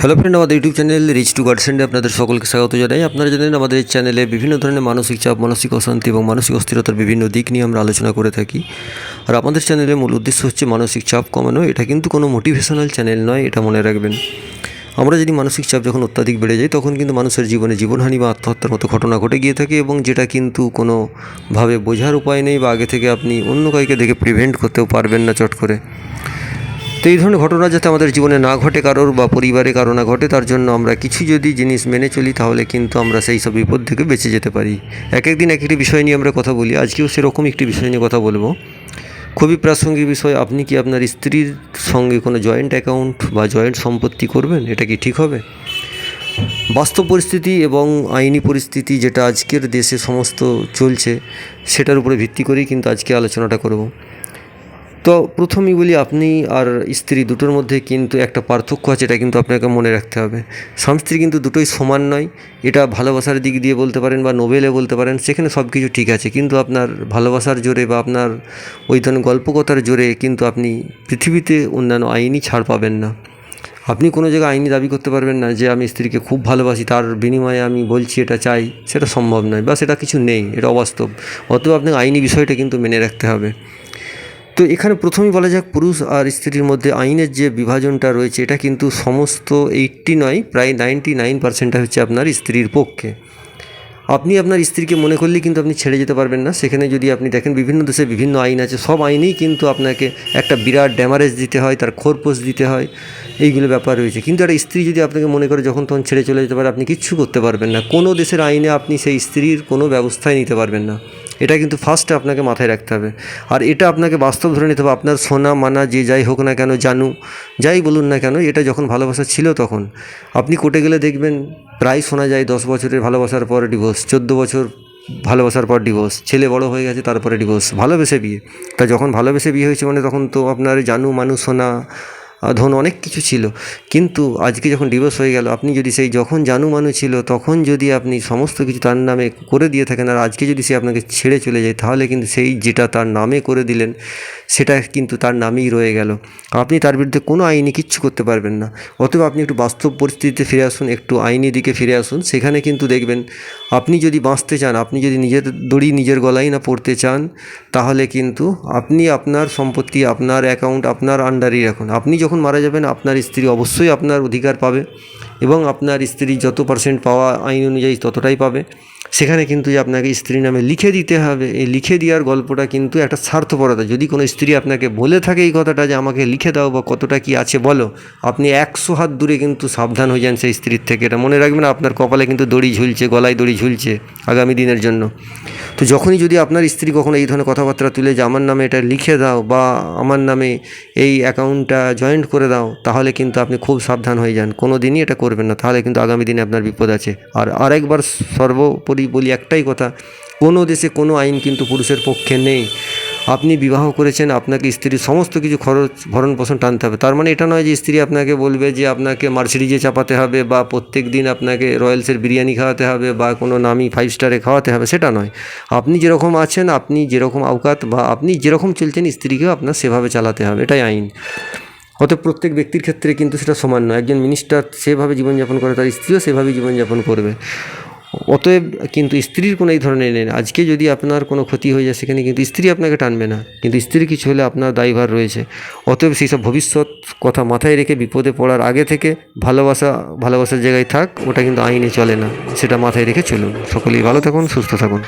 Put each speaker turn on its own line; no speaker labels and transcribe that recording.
Hello friend আমাদের YouTube channel reach to গার্ডসেন্ডে আপনাদের সকলকে স্বাগত জানাই। আপনারা জানেন আমাদের এই চ্যানেলে বিভিন্ন ধরনের মানসিক চাপ, মানসিক অশান্তি এবং মানসিক অস্থিরতার বিভিন্ন দিক নিয়ে আমরা আলোচনা করে থাকি। আর আমাদের চ্যানেলের মূল উদ্দেশ্য হচ্ছে মানসিক চাপ কমানো। এটা কিন্তু কোনো মোটিভেশনাল চ্যানেল নয়, এটা মনে রাখবেন। আমরা যদি মানসিক চাপ যখন অত্যাধিক বেড়ে যায়, তখন কিন্তু মানুষের জীবনে জীবনহানি বা আত্মহত্যার মতো ঘটনা ঘটে গিয়ে থাকে এবং যেটা কিন্তু কোনোভাবে বোঝার উপায় নেই বা আগে থেকে আপনি অন্য কাউকে দেখে প্রিভেন্ট করতেও পারবেন না চট করে। তো এই ধরনের ঘটনা যাতে আমাদের জীবনে না ঘটে, কারোর বা পরিবারে কারও না ঘটে, তার জন্য আমরা কিছু যদি জিনিস মেনে চলি, তাহলে কিন্তু আমরা সেই সব বিপদ থেকে বেঁচে যেতে পারি। এক একদিন এক একটি বিষয় নিয়ে আমরা কথা বলি। আজকেও সেরকম একটি বিষয় নিয়ে কথা বলব। খুবই প্রাসঙ্গিক বিষয়, আপনি কি আপনার স্ত্রীর সঙ্গে কোনো জয়েন্ট অ্যাকাউন্ট বা জয়েন্ট সম্পত্তি করবেন? এটা কি ঠিক হবে? বাস্তব পরিস্থিতি এবং আইনি পরিস্থিতি যেটা আজকের দেশে সমস্ত চলছে, সেটার উপরে ভিত্তি করেই কিন্তু আজকে আলোচনাটা করব। তো প্রথমেই বলি আপনি আর স্ত্রী দুটোর মধ্যে কিন্তু একটা পার্থক্য আছে, এটা কিন্তু আপনাকে মনে রাখতে হবে। স্বামী স্ত্রী কিন্তু দুটোই সমান নয়, এটা ভালোবাসার দিক দিয়ে বলতে পারেন বা নোবেলে বলতে পারেন, সেখানে সব কিছু ঠিক আছে, কিন্তু আপনার ভালোবাসার জোরে বা আপনার ওই ধরনের গল্পকথার জোরে কিন্তু আপনি পৃথিবীতে অন্যান্য আইনি ছাড় পাবেন না। আপনি কোনো জায়গায় আইনি দাবি করতে পারবেন না যে আমি স্ত্রীকে খুব ভালোবাসি, তার বিনিময়ে আমি বলছি এটা চাই, সেটা সম্ভব নয় বা সেটা কিছু নেই, এটা অবাস্তব। অতএব আপনাকে আইনি বিষয়টা কিন্তু মেনে রাখতে হবে। তো এখানে প্রথমেই বলা যাক পুরুষ আর স্ত্রীর মধ্যে আইনের যে বিভাজনটা রয়েছে, এটা কিন্তু সমস্ত এইটটি নয়, প্রায় নাইনটি নাইন পার্সেন্টটা হচ্ছে আপনার স্ত্রীর পক্ষে। আপনি আপনার স্ত্রীকে মনে করলেই কিন্তু আপনি ছেড়ে যেতে পারবেন না। সেখানে যদি আপনি দেখেন বিভিন্ন দেশে বিভিন্ন আইন আছে, সব আইনেই কিন্তু আপনাকে একটা বিরাট ড্যামারেজ দিতে হয়, তার খোরপোষ দিতে হয়, এইগুলো ব্যাপার রয়েছে। কিন্তু একটা স্ত্রী যদি আপনাকে মনে করে যখন তখন ছেড়ে চলে যেতে পারে, আপনি কিচ্ছু করতে পারবেন না। কোনো দেশের আইনে আপনি সেই স্ত্রীর কোনো ব্যবস্থাই নিতে পারবেন না। এটা কিন্তু ফার্স্টে আপনাকে মাথায় রাখতে হবে। আর এটা আপনাকে বাস্তব ধরে নিতে হবে আপনার সোনা মানা যে যাই হোক না কেন জানু যাই বলুন না কেন এটা যখন ভালোবাসা ছিল তখন। আপনি কোর্টে গেলে দেখবেন প্রায় শোনা যায় দশ বছরের ভালোবাসার পর ডিভোর্স চোদ্দ বছর ভালোবাসার পর ডিভোর্স ছেলে বড় হয়ে গেছে তারপরে ডিভোর্স ভালোবেসে বিয়ে। তা যখন ভালোবেসে বিয়ে হয়েছে মানে তখন তো আপনার জানু মানুষ আহ, ধন অনেক কিছু ছিল। কিন্তু আজকে যখন ডিভোর্স হয়ে গেল, আপনি যদি সেই যখন জানু মানু ছিল, তখন যদি আপনি সমস্ত কিছু তার নামে করে দিয়ে থাকেন, আর আজকে যদি সে আপনাকে ছেড়ে চলে যায়, তাহলে কিন্তু সেই যেটা তার নামে করে দিলেন, সেটা কিন্তু তার নামেই রয়ে গেল। আপনি তার বিরুদ্ধে কোনো আইনি কিচ্ছু করতে পারবেন না। অথবা আপনি একটু বাস্তব পরিস্থিতিতে ফিরে আসুন, একটু আইনি দিকে ফিরে আসুন। সেখানে কিন্তু দেখবেন, আপনি যদি বাঁচতে চান, আপনি যদি নিজের দড়ি নিজের গলায় না পড়তে চান, তাহলে কিন্তু আপনি আপনার সম্পত্তি, আপনার অ্যাকাউন্ট আপনার আন্ডারই রাখুন। আপনি যখন মারা যাবেন, আপনার স্ত্রী অবশ্যই আপনার অধিকার পাবে এবং আপনার স্ত্রী যত পার্সেন্ট পাওয়া আইন অনুযায়ী ততটাই পাবে। সেখানে কিন্তু আপনাকে স্ত্রী নামে লিখে দিতে হবে, এই লিখে দেওয়ার গল্পটা কিন্তু একটা স্বার্থপরতা। যদি কোনো স্ত্রী আপনাকে বলে থাকে এই কথাটা যে আমাকে লিখে দাও বা কতটা কি আছে বলো, আপনি একশো হাত দূরে কিন্তু সাবধান হয়ে যান সেই স্ত্রীর থেকে। এটা মনে রাখবেন, আপনার কপালে কিন্তু দড়ি ঝুলছে, গলায় দড়ি ঝুলছে আগামী দিনের জন্য। তো যখনই যদি আপনার স্ত্রী কখনো এই ধরনের কথাবার্তা তুলে যে আমার নামে এটা লিখে দাও বা আমার নামে এই অ্যাকাউন্টটা জয়েন্ট করে দাও, তাহলে কিন্তু আপনি খুব সাবধান হয়ে যান। কোনো দিনই এটা করবেন না, তাহলে কিন্তু আগামী দিনে আপনার বিপদ আছে। আর আরেকবার সর্বোপরি বলি একটাই কথা, কোনো দেশে কোনো আইন কিন্তু পুরুষের পক্ষে নেই। আপনি বিবাহ করেছেন, আপনাকে স্ত্রীর সমস্ত কিছু খরচ ভরণ পোষণ টানতে হবে। তার মানে এটা নয় যে স্ত্রী আপনাকে বলবে যে আপনাকে মার্সিডিজে চাপাতে হবে বা প্রত্যেক দিন আপনাকে রয়্যালসের বিরিয়ানি খাওয়াতে হবে বা কোনো নামি ফাইভ স্টারে খাওয়াতে হবে, সেটা নয়। আপনি যেরকম আছেন, আপনি যেরকম আওকাত বা আপনি যেরকম চলছেন, স্ত্রীকেও আপনার সেভাবে চালাতে হবে, এটাই আইন। অত প্রত্যেক ব্যক্তির ক্ষেত্রে কিন্তু সেটা সমান নয়। একজন মিনিস্টার সেভাবে জীবনযাপন করে, তার স্ত্রীও সেভাবে জীবনযাপন করবে। অতএব কিন্তু স্ত্রীর কোনো এই ধরনের নেই। আজকে যদি আপনার কোনো ক্ষতি হয়ে যায়, সেখানে কিন্তু স্ত্রী আপনাকে টানবে না। কিন্তু স্ত্রীর কিছু হলে আপনার দায়ভার রয়েছে। অতএব সেই সব ভবিষ্যৎ কথা মাথায় রেখে বিপদে পড়ার আগে থেকে ভালোবাসা, ভালোবাসার জায়গায় থাক। ওটা কিন্তু আইনে চলে না। সেটা মাথায় রেখে চলুন। সকলেই ভালো থাকুন, সুস্থ থাকুন।